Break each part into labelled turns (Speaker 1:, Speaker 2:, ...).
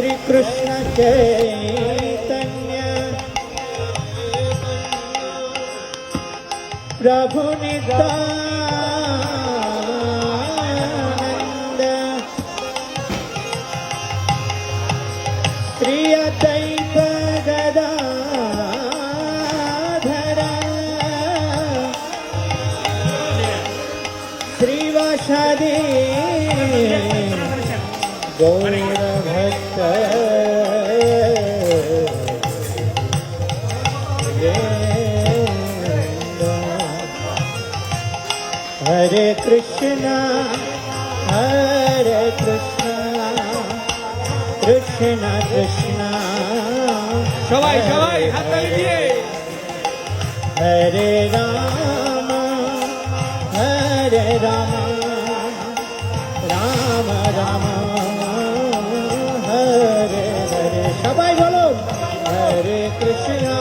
Speaker 1: श्री कृष्ण चैतन्य। प्रभु नित्यानंद श्री अद्वैत गदाधर। श्रीवासादि। હરે કૃષ્ણ હરે કૃષ્ણ કૃષ્ણ કૃષ્ણ সবাই সবাই হাত তালি দিয়ে হরে রাম হরে রাম রাম রাম कृष्णा।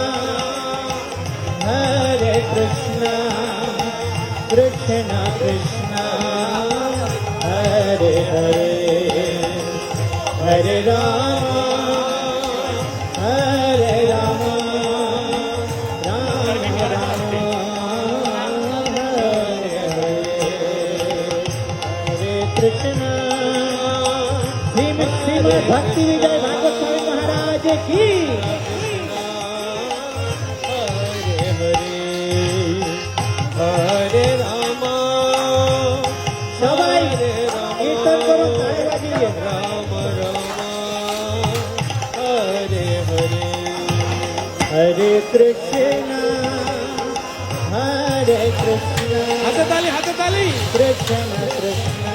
Speaker 1: हरे कृष्णा कृष्णा कृष्णा। हरे हरे हरे राम। हरे राम राम राम। हरे हरे। हरे कृष्णा। श्रीमद भक्ति विजय भागवत स्वामी महाराज की। हरे कृष्णा हरे कृष्णा। हाताली
Speaker 2: हाताली
Speaker 1: कृष्ण कृष्णा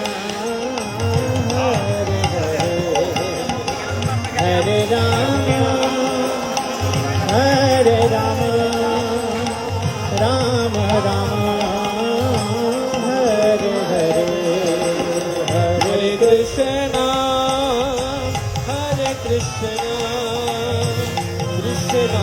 Speaker 1: हरे हरे। हरे राम हरे राम राम राम हरे हरे। हरे
Speaker 2: कृष्णा हरे कृष्णा कृष्णा